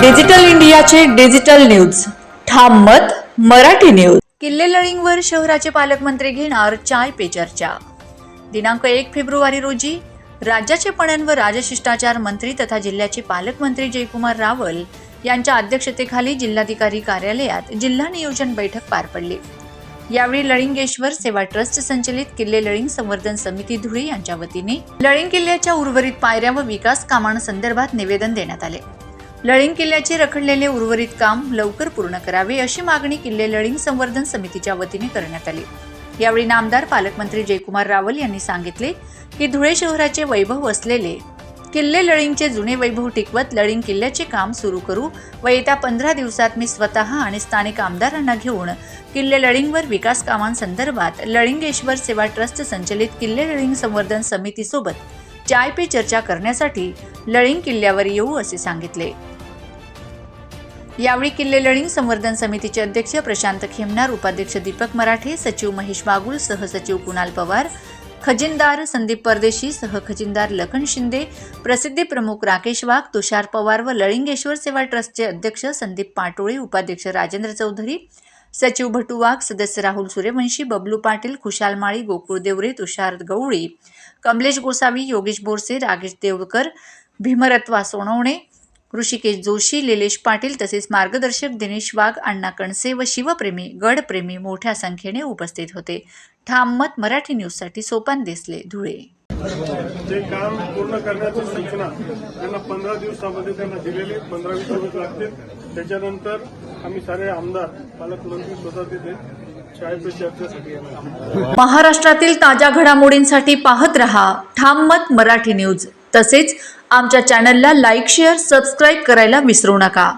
Digital इंडियाचे digital news. ठाम मत मराठी न्यूज. किल्ले लळिंगवर शहराचे पालकमंत्री घेणार चाय पे चर्चा. दिनांक एक फेब्रुवारी रोजी राज्याचे पणन व राजशिष्टाचार मंत्री तथा जिल्ह्याचे पालकमंत्री जयकुमार रावल यांच्या अध्यक्षतेखाली जिल्हाधिकारी कार्यालयात जिल्हा नियोजन बैठक पार पडली. यावेळी लळिंगेश्वर सेवा ट्रस्ट संचलित किल्ले लळिंग संवर्धन समिती धुळे यांच्या वतीने लळिंग किल्ल्याच्या उर्वरित पायऱ्या व विकास कामांसंदर्भात निवेदन देण्यात आले. लळिंग किल्ल्याचे रखडलेले उर्वरित काम लवकर पूर्ण करावे अशी मागणी किल्ले लळिंग संवर्धन समितीच्या वतीने करण्यात आली. यावेळी नामदार पालकमंत्री जयकुमार रावल यांनी सांगितले की धुळे शहराचे वैभव असलेले किल्ले लळिंगचे जुने वैभव टिकवत लळिंग किल्ल्याचे काम सुरू करू व येत्या पंधरा दिवसात मी स्वतः आणि स्थानिक आमदारांना घेऊन किल्ले लळिंगवर विकास कामांसंदर्भात लळिंगेश्वर सेवा ट्रस्ट संचलित किल्ले लळिंग संवर्धन समितीसोबत चाय पे चर्चा करण्यासाठी लळिंग किल्ल्यावर येऊ असे सांगितले. यावेळी किल्ले लळिंग संवर्धन समितीचे अध्यक्ष प्रशांत खेमनार उपाध्यक्ष दीपक मराठे सचिव महेश बागुल सहसचिव कुणाल पवार खजिनदार संदीप परदेशी सहखजिनदार लखन शिंदे प्रसिद्धी प्रमुख राकेश वाघ तुषार पवार व लळिंगेश्वर सेवा ट्रस्टचे अध्यक्ष संदीप पाटोळे उपाध्यक्ष राजेंद्र चौधरी सचिव भटू वाघ सदस्य राहुल सूर्यवंशी बबलू पाटील खुशाल माळी गोकुळ देवरे तुषार गवळी कमलेश गोसावी योगेश बोरसे रागेश देवकर भीमरत्वा सोनवणे ऋषिकेश जोशी लिलेश पाटील तसेच मार्गदर्शक दिनेश वाघ अण्णा कणसे व शिवप्रेमी गडप्रेमी मोठ्या संख्येने उपस्थित होते. ठाम मत मराठी न्यूजसाठी सोपान देसले धुळे. ते काम पूर्ण करण्याची सूचना त्यांना पंधरा दिवसामध्ये त्यांना दिलेली पंधरा वीस दिवस लागतील. त्याच्यानंतर आम्ही सारे आमदार पालकमंत्री स्वतः तिथे महाराष्ट्रातील ताज्या घडामोडींसाठी पाहत रहा ठाम मत मराठी न्यूज. तसेच आमच्या चॅनलला लाईक शेअर सबस्क्राईब करायला विसरू नका.